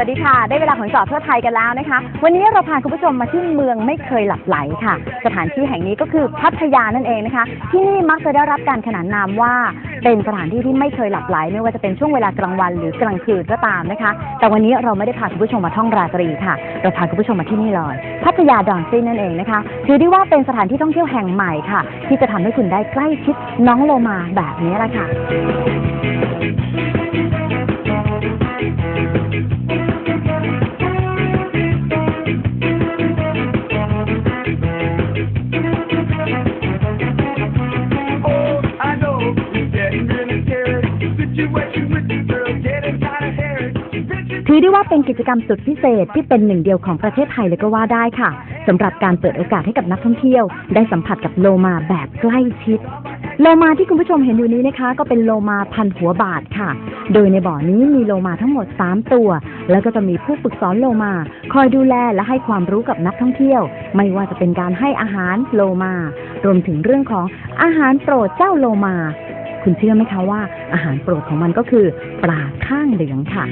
วัสดีค่ะ ได้เวลาของจอดทั่วไทยกันแล้วนะคะ วันนี้เราพาคุณผู้ชมมาที่เมืองไม่เคยหลับไหลค่ะ สถานที่แห่งนี้ก็คือพัทยานั่นเองนะคะ ที่นี่มักจะได้รับการขนานนามว่าเป็นสถานที่ที่ไม่เคยหลับไหลไม่ว่าจะเป็นช่วงเวลากลางวันหรือกลางคืนก็ตามนะคะ แต่วันนี้เราไม่ได้พาคุณผู้ชมมาท่องราตรีค่ะ เราพาคุณผู้ชมมาที่นี่เลยพัทยาดอนซินนั่นเองนะคะถือได้ว่าเป็นสถานที่ท่องเที่ยวแห่งใหม่ค่ะ ที่จะทำให้คุณได้ใกล้ชิดน้องโลมาแบบนี้แหละค่ะ อได้ว่าเป็นกิจกรรมสุดพิเศษที่เป็นหนึ่งเดียวของประเทศไทยเลยก็ว่าได้ค่ะสำหรับการเปิดโอกาสให้กับนักท่องเที่ยว ได้สัมผัสกับโลมาแบบใกล้ชิด โลมาที่คุณผู้ชมเห็นอยู่นี้นะคะ ก็เป็นโลมาพันหัวบาทค่ะ โดยในบ่อนี้มีโลมาทั้งหมด 3 ตัว แล้วก็จะมีผู้ฝึกสอนโลมา คอยดูแลและให้ความรู้กับนักท่องเที่ยว ไม่ว่าจะเป็นการให้อาหารโลมา รวมถึงเรื่องของอาหารโปรดเจ้าโลมา คุณเชื่อไหมคะว่าอาหารโปรดของมันก็คือปลาข้างเหลืองค่ะ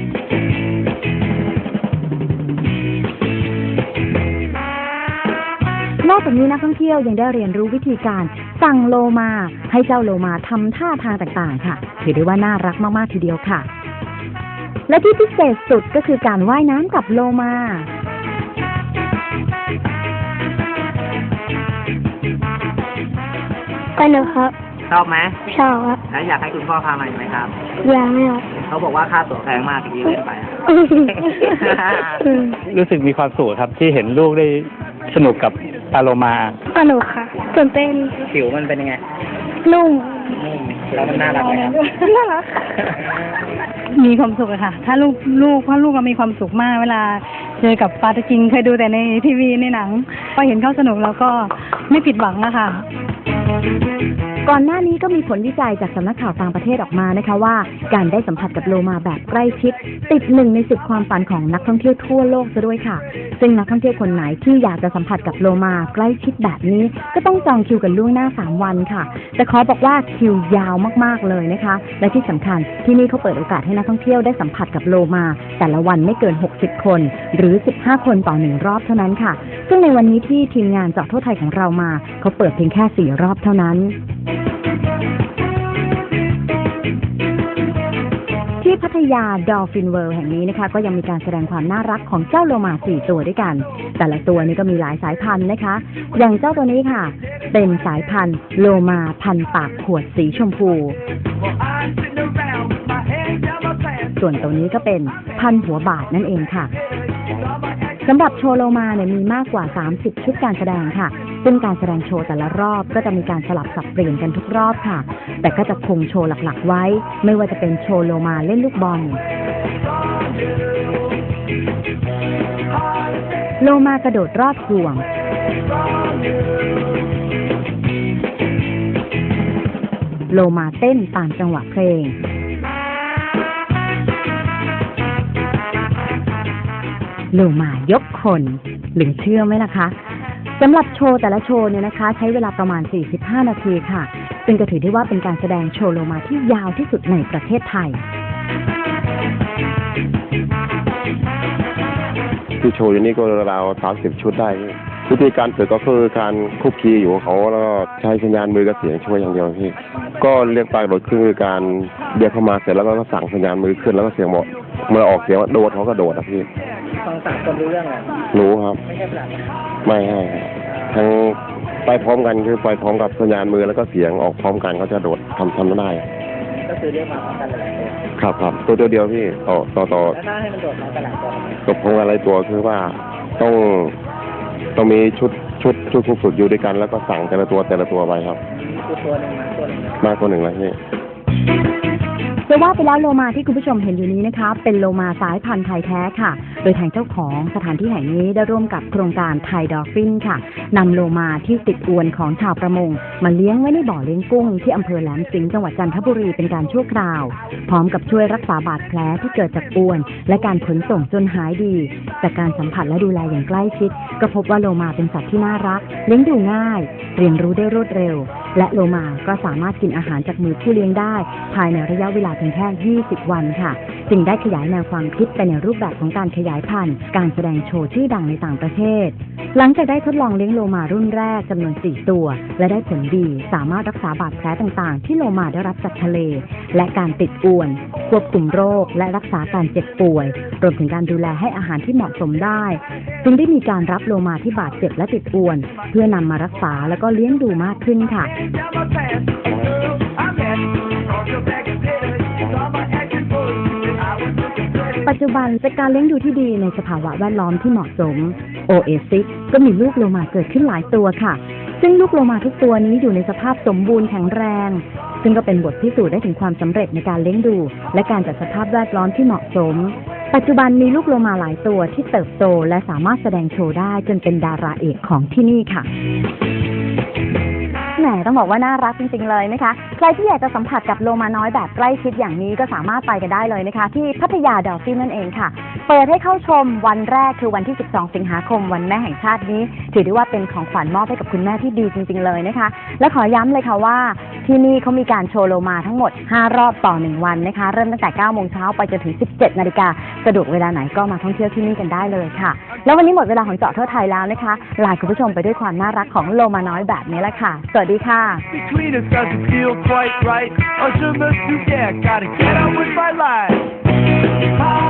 นอกจากนี้นักท่องเที่ยวยังได้เรียนรู้วิธีการสั่งโลมา ให้เจ้าโลมาทำท่าทางต่างๆ ค่ะ ถือได้ว่าน่ารักมากๆทีเดียวค่ะ และที่พิเศษสุดก็คือการว่ายน้ำกับโลมา ไปเลยครับ ชอบไหมชอบครับแล้วอยากให้คุณพ่อพามาอีกไหมครับ อยากไม่ครับเขาบอกว่าค่าตั๋วแพงมากที่เล่นไปอะอืมรู้สึกมีความสุขครับที่เห็นลูกได้สนุกกับปลาโลมา สนุกค่ะตื่นเต้นผิวมันเป็นยังไงนุ่มนุ่มแล้วมันน่ารักไหมครับ น่ารักมีความสุขอะค่ะ ถ้าลูกลูกเพราะลูกก็มีความสุขมาก เวลาเจอกับปลาตะกิงเคยดูแต่ในทีวีในหนัง พอเห็นเขาสนุกเราก็ไม่ผิดหวังอะค่ะ ก่อนหน้านี้ก็มีผลวิจัยจากสำนักข่าวต่างประเทศออกมานะคะว่า การได้สัมผัสกับโลมาแบบใกล้ชิด ติดหนึ่งในสิบความฝันของนักท่องเที่ยวทั่วโลกซะด้วยค่ะ ซึ่งนักท่องเที่ยวคนไหนที่อยากจะสัมผัสกับโลมาใกล้ชิดแบบนี้ ก็ต้องจองคิวกันล่วงหน้า 3 วันค่ะ แต่ขอบอกว่าคิวยาวมากๆเลยนะคะ และที่สำคัญที่นี่เขาเปิดโอกาสให้นักท่องเที่ยวได้สัมผัสกับโลมา แต่ละวันไม่เกิน 60 คน หรือ 15 คนต่อหนึ่งรอบเท่านั้นค่ะ ซึ่งในวันนี้ที่ทีมงานเจาะทั่วไทยของเรามาเขาเปิดเพียงแค่สี่รอบเท่านั้น พัทยาดอลฟินเวิลด์แห่งนี้นะคะ ก็ยังมีการแสดงความน่ารักของเจ้าโลมาสี่ตัวด้วยกัน แต่ละตัวนี้ก็มีหลายสายพันธุ์นะคะ อย่างเจ้าตัวนี้ค่ะ เป็นสายพันธุ์โลมาพันปากขวดสีชมพู ส่วนตัวนี้ก็เป็นพันหัวบาทนั่นเองค่ะ สำหรับโชว์โลมาเนี่ยมีมากกว่า 30 ชุดการแสดงค่ะ ซึ่งการแสดงโชว์แต่ละรอบก็จะมีการสลับสับเปลี่ยนกันทุกรอบค่ะ แต่ก็จะคงโชว์หลักๆ ไว้ ไม่ว่าจะเป็นโชว์โลมาเล่นลูกบอล โลมากระโดดรอดห่วง โลมาเต้นตามจังหวะเพลง โลมายกคนหรือเชื่อไหมล่ะคะสำหรับโชว์แต่ละโชว์เนี่ยนะคะ ใช้เวลาประมาณ 45 นาทีค่ะ ซึ่งก็ถือได้ว่าเป็นการแสดงโชว์โลมาที่ยาวที่สุดในประเทศไทยที่โชว์อยู่นี่ก็ราวสามสิบชุดได้ วิธีการฝึกก็คือการคุกคีอยู่กับเขาแล้วก็ใช้สัญญาณมือกับเสียงช่วยอย่างเดียวพี่ก็เรียกปลากโดดคือการเรียกเข้ามาเสร็จแล้วก็สั่งสัญญาณมือขึ้นแล้วก็เสียงบอกเมื่อออกเสียงว่าโดดเขาก็โดดอะพี่ ฟังสามคนรู้เรื่องอะไรรู้ครับ ไม่ใช่ภาษาไม่ให้ทั้งไปพร้อมกันคือไปพร้อมกับสัญญาณมือแล้วก็เสียงออกพร้อมกันเขาจะโดดทำทำได้ ก็คือเรียกมาพร้อมกันหลายๆตัวครับครับตัวตัวเดียวพี่ต่อต่อต่อแล้วถ้าให้มันโดดพร้อมกันหลายตัวกับพงอะไรตัวคือว่าต้องต้องมีชุดชุดชุดผู้ฝึกอยู่ด้วยกันแล้วก็สั่งแต่ละตัวแต่ละตัวไปครับ คือตัวหนึ่งมาตัวหนึ่งมากกว่าหนึ่งแล้วพี่ จะว่าไปแล้วโลมาที่คุณผู้ชมเห็นอยู่นี้นะคะ เป็นโลมาสายพันธุ์ไทยแท้ค่ะโดยทางเจ้าของสถานที่แห่งนี้ได้ร่วมกับโครงการไทยดอฟฟินค่ะนำโลมาที่ติดอวนของชาวประมง มาเลี้ยงไว้ในบ่อเลี้ยงกุ้งที่อำเภอแหลมสิงห์จังหวัดจันทบุรีเป็นการชั่วคราว พร้อมกับช่วยรักษาบาดแผลที่เกิดจากอวน และการขนส่งจนหายดี จากการสัมผัสและดูแลอย่างใกล้ชิด ก็พบว่าโลมาเป็นสัตว์ที่น่ารัก เลี้ยงดูง่าย เรียนรู้ได้รวดเร็ว และโลมาก็สามารถกินอาหารจากมือผู้เลี้ยงได้ ภายในระยะเวลาเพียงแค่ 20 วันค่ะ จึงได้ขยายแนวความคิดไปในรูปแบบของการขยายพันธุ์ การแสดงโชว์ชื่อดังในต่างประเทศ หลังจากได้ทดลองเลี้ยงโลมารุ่นแรกจำนวน 4 ตัว และได้ผลดี สามารถรักษาบาดแผลต่างๆ ที่โลมาได้รับจากทะเล และการติดอวน ควบคุมโรค และรักษาการเจ็บป่วย รวมถึงการดูแลให้อาหารที่เหมาะสมได้ จึงได้มีการรับโลมาที่บาดเจ็บและติดอวน เพื่อนำมารักษาแล้วก็เลี้ยงดูมากขึ้นค่ะ ปัจจุบันจากการเลี้ยงดูที่ดีในสภาวะแวดล้อมที่เหมาะสมโอเอซิสก็มีลูกโลมาเกิดขึ้นหลายตัวค่ะ ซึ่งลูกโลมาทุกตัวนี้อยู่ในสภาพสมบูรณ์แข็งแรง ซึ่งก็เป็นบทพิสูจน์ได้ถึงความสำเร็จในการเลี้ยงดู และการจัดสภาพแวดล้อมที่เหมาะสม ปัจจุบันมีลูกโลมาหลายตัวที่เติบโต และสามารถแสดงโชว์ได้จนเป็นดาราเอกของที่นี่ค่ะ แหมต้องบอกว่าน่ารักจริงๆเลยนะคะ ใครที่อยากจะสัมผัสกับโลมาน้อยแบบใกล้ชิดอย่างนี้ก็สามารถไปกันได้เลยนะคะ ที่พัทยาดอลฟินนั่นเองค่ะ เปิดให้เข้าชมวันแรกคือวันที่ 12 สิงหาคม วันแม่แห่งชาตินี้ ถือได้ว่าเป็นของขวัญมอบให้กับคุณแม่ที่ดีจริง ๆ เลยนะคะ และขอย้ำเลยค่ะว่า ที่นี่เขามีการโชว์โลมาทั้งหมด 5 รอบต่อ 1 วันนะคะ เริ่มตั้งแต่ 9 โมงเช้าไปจนถึง 17 นาฬิกาสะดวกเวลาไหนก็มาท่องเที่ยวที่นี่กันได้เลยค่ะ แล้ววันนี้หมดเวลาของเจาะทั่วไทยแล้วนะคะลาคุณผู้ชมไปด้วยความน่ารักของโลมาน้อยแบบนี้แหละค่ะ สวัสดีค่ะ Between us doesn't feel quite right. Or je me souviens, gotta get on with my life.